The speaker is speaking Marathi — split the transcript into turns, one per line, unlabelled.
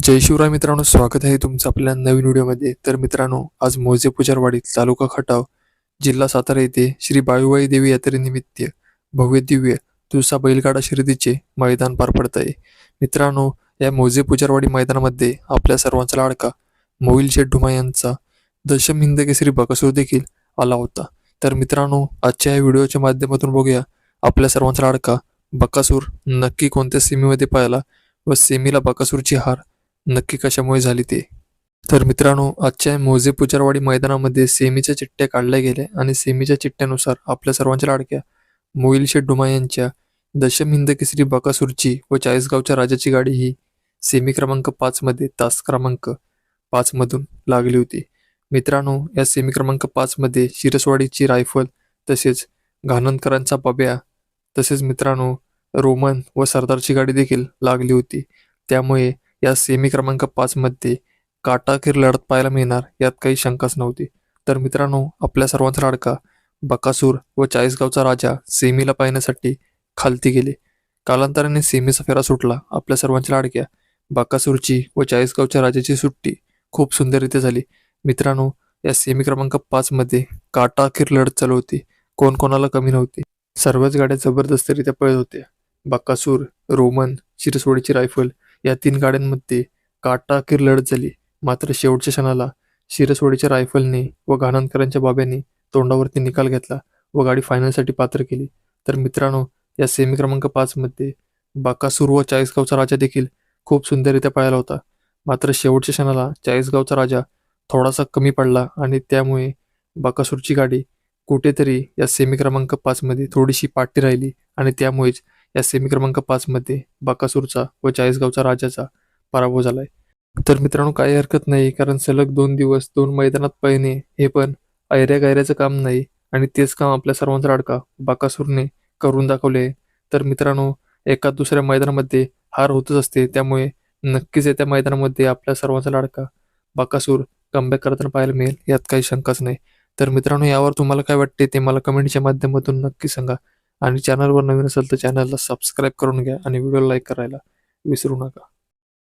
जय शिवराय मित्रांनो स्वागत आहे तुमचं आपल्या नवीन व्हिडिओमध्ये. तर मित्रांनो आज मोजे पुजारवाडी तालुका खटाव जिल्हा सातारा येथे श्री बाळूबाई देवी यात्रेनिमित्त भव्य दिव्य तुळसा बैलगाडा शर्यतीचे मैदान पार पडत आहे मित्रांनो या मोजे पुजारवाडी मैदानामध्ये आपल्या सर्वांचा लाडका मोहिल शेठ यांचा दशम हिंद केसरी बकासूर देखील आला होता. तर मित्रांनो आजच्या या व्हिडिओच्या माध्यमातून बघूया आपल्या सर्वांचा लाडका बकासूर नक्की कोणत्या सेमीमध्ये पाहिला व सेमीला बकासूरची हार नक्की कशामुळे झाली ते? तर मित्रांनो आजच्या मोजे पुजारवाडी मैदानामध्ये सेमीच्या चिठ्ठ्या काढल्या गेल्या आणि सेमीच्या चिठ्ठ्यानुसार आपल्या सर्वांच्या लाडक्या मोईल शेठ डुमा यांच्या दशम हिंद केसरी बकासूरची व चाळीसगावच्या राजाची गाडी ही सेमी क्रमांक पाचमध्ये तास क्रमांक पाचमधून लागली होती. मित्रांनो या सेमी क्रमांक पाचमध्ये शिरसवाडीची रायफल तसेच घाणंदकरांचा पब्या तसेच मित्रांनो रोमन व सरदारची गाडी देखील लागली होती. त्यामुळे या सेमी क्रमांक पाचमध्ये काटाखीर लढत पाहायला मिळणार यात काही शंकाच नव्हती. तर मित्रांनो आपल्या सर्वांचा लाडका बकासूर व चाळीसगावचा राजा सेमीला पाहण्यासाठी खालती गेले. कालांतराने सेमीचा फेरा सुटला. आपल्या सर्वांच्या लाडक्या बकासूरची व चाळीसगावच्या राजाची सुट्टी खूप सुंदररीत्या झाली. मित्रांनो या सेमी क्रमांक पाचमध्ये काटाखीर लढत चालू होती. कोण कोणाला कमी नव्हती. सर्वच गाड्या जबरदस्तरित्या पळत होत्या. बकासूर रोमन शिरसोडीची रायफल या तीन गाड्यांमध्ये काटाकीर लढत झाली. मात्र शेवटच्या क्षणाला शिरसोडीच्या रायफलने व घाणंदकरांच्या बाब्याने तोंडावरती निकाल घेतला व गाडी फायनलसाठी पात्र केली. तर मित्रांनो या सेमी क्रमांक पाचमध्ये बाकासूर व चाळीसगावचा राजा देखील खूप सुंदररित्या पळाला होता. मात्र शेवटच्या क्षणाला चाळीसगावचा राजा थोडासा कमी पडला आणि त्यामुळे बाकासूरची गाडी कुठेतरी या सेमी क्रमांक पाचमध्ये थोडीशी पाठी राहिली आणि त्यामुळेच या सेमी क्रमांक पाचमध्ये बाकासूरचा व चाळीसगावचा राजाचा पराभव झालाय. तर मित्रांनो काही हरकत नाही कारण सलग दोन दिवस दोन मैदानात पळणे हे पण ऐऱ्या गायऱ्याचं काम नाही आणि तेच काम आपल्या सर्वांचा अडका बाकासूरने करून दाखवले तर मित्रांनो एका दुसऱ्या मैदानामध्ये हार होतच असते त्यामुळे नक्कीच येत्या मैदानामध्ये आपल्या सर्वांचा लाडका बाकासूर कमबॅक करताना पाहायला मिळेल यात काही शंकाच नाही. तर मित्रांनो यावर तुम्हाला काय वाटते ते मला कमेंटच्या माध्यमातून नक्की सांगा. आणि चॅनलवर नवीन असेल तर चॅनलला सबस्क्राईब करून घ्या आणि व्हिडिओ लाईक करायला विसरू नका.